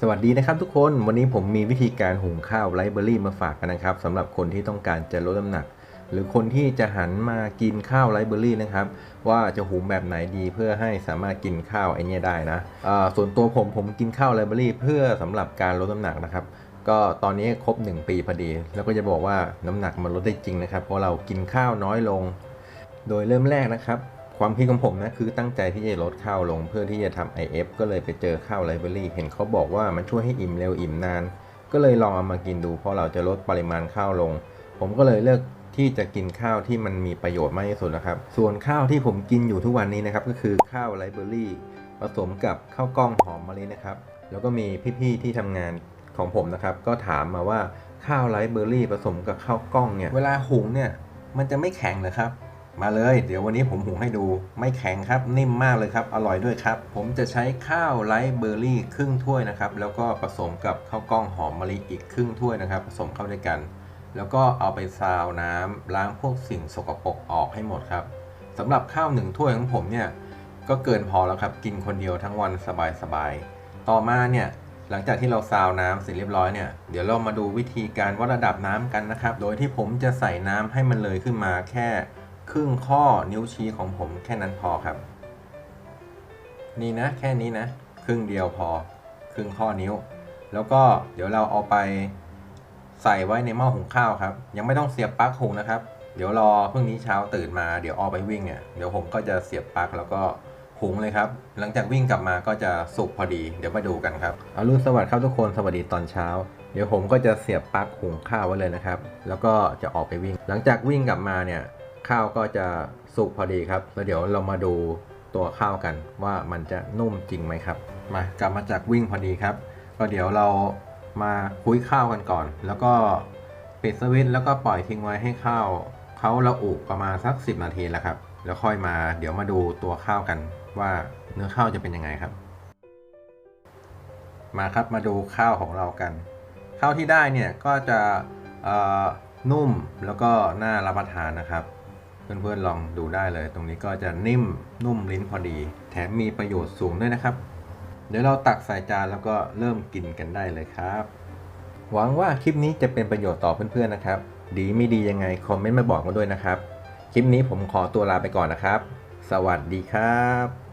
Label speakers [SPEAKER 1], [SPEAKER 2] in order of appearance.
[SPEAKER 1] สวัสดีนะครับทุกคนวันนี้ผมมีวิธีการหุงข้าวไรเบอรี่มาฝากกันนะครับสำหรับคนที่ต้องการจะลดน้ำหนัก หรือคนที่จะหันมากินข้าวไรเบอรี่นะครับ ว่าจะหุงแบบไหนดีเพื่อให้สามารถกินข้าวไอเนี้ยได้นะส่วนตัวผมผมกินข้าวไรเบอรี่ เพื่อสำหรับการลดน้ำหนักนะครับ ก็ตอนนี้ครบ 1 ปีพอดี แล้วก็จะบอกว่าน้ำหนักมันลดได้จริงนะครับ เพราะเรากินข้าวน้อยลง โดยเริ่มแรกนะครับ ความคิดของผมนะคือตั้งใจที่จะลดข้าวลงเพื่อที่จะทำ IF ก็เลยไปเจอข้าวไลเบอรี่เห็นเขาบอกว่ามันช่วยให้อิ่มเร็วอิ่มนาน ก็เลยลองเอามากินดูเพราะเราจะลดปริมาณข้าวลง ผมก็เลยเลือกที่จะกินข้าวที่มันมีประโยชน์มากที่สุดนะครับ ส่วนข้าวที่ผมกินอยู่ทุกวันนี้นะครับก็คือข้าวไลเบอรี่ผสมกับข้าวกล้องหอมมะลินะครับ แล้วก็มีพี่ๆที่ทำงานของผมนะครับ ก็ถามมาว่าข้าวไรเบอร์รี่ผสมกับข้าวกล้องเนี่ยเวลาหุงเนี่ยมันจะไม่แข็งเหรอครับ มาเลย เดี๋ยววันนี้ผมหุงให้ดูไม่แข็งครับ นิ่มมากเลยครับ อร่อยด้วยครับ ผมจะใช้ข้าวไรซ์เบอร์รี่ครึ่งถ้วยนะครับ แล้วก็ผสมกับข้าวกล้องหอมมะลิอีกครึ่งถ้วยนะครับ ผสมเข้าด้วยกัน แล้วก็เอาไปซาวน้ำล้างพวกสิ่งสกปรกออกให้หมดครับสำหรับข้าวหนึ่งถ้วยของผมเนี่ยก็เกินพอแล้วครับ กินคนเดียวทั้งวันสบายๆต่อมาเนี่ยหลังจากที่เราซาวน้ำเสร็จเรียบร้อยเนี่ย เดี๋ยวเรามาดูวิธีการวัดระดับน้ำกันนะครับ โดยที่ผมจะใส่น้ำให้มันเลยขึ้นมาแค่ ครึ่งข้อนิ้วชี้ของผมแค่นั้นพอครับ นี่นะแค่นี้นะ ครึ่งเดียวพอ ครึ่งข้อนิ้ว แล้วก็เดี๋ยวเราเอาไปใส่ไว้ในหม้อหุงข้าวครับ ยังไม่ต้องเสียบปลั๊กหุงนะครับ เดี๋ยวรอพรุ่งนี้เช้าตื่นมาเดี๋ยวออกไปวิ่งอะเดี๋ยวผมก็จะเสียบปลั๊กแล้วก็หุงเลยครับ หลังจากวิ่งกลับมาก็จะสุกพอดี เดี๋ยวมาดูกันครับ เอารุ่นสวัสดีครับทุกคน สวัสดีตอนเช้า เดี๋ยวผมก็จะเสียบปลั๊กหุงข้าวไว้เลยนะครับ แล้วก็จะออกไปวิ่ง หลังจากวิ่งกลับมาเนี่ย ข้าวก็จะสุกพอดีครับแล้วเดี๋ยวเรามาดูตัวข้าวกันว่ามันจะนุ่มจริงไหมครับมากลับมาจากวิ่งพอดีครับ ก็เดี๋ยวเรามาคุยข้าวกันก่อน แล้วก็ปิดสวิตช์แล้วก็ปล่อยทิ้งไว้ให้ข้าวเขาระอุประมาณสัก 10 นาทีแล้วครับ แล้วค่อยมาเดี๋ยวมาดูตัวข้าวกันว่าเนื้อข้าวจะเป็นยังไงครับ มาครับมาดูข้าวของเรากัน ข้าวที่ได้เนี่ยก็จะนุ่มแล้วก็น่ารับประทานนะครับ เพื่อนๆลองดูได้เลย ตรงนี้ก็จะนิ่มนุ่มลิ้นพอดี แถมมีประโยชน์สูงด้วยนะครับ เดี๋ยวเราตักใส่จานแล้วก็เริ่มกินกันได้เลยครับ หวังว่าคลิปนี้จะเป็นประโยชน์ต่อเพื่อนๆนะครับ ดีไม่ดียังไงคอมเมนต์มาบอกมาด้วยนะครับ คลิปนี้ผมขอตัวลาไปก่อนนะครับ สวัสดีครับ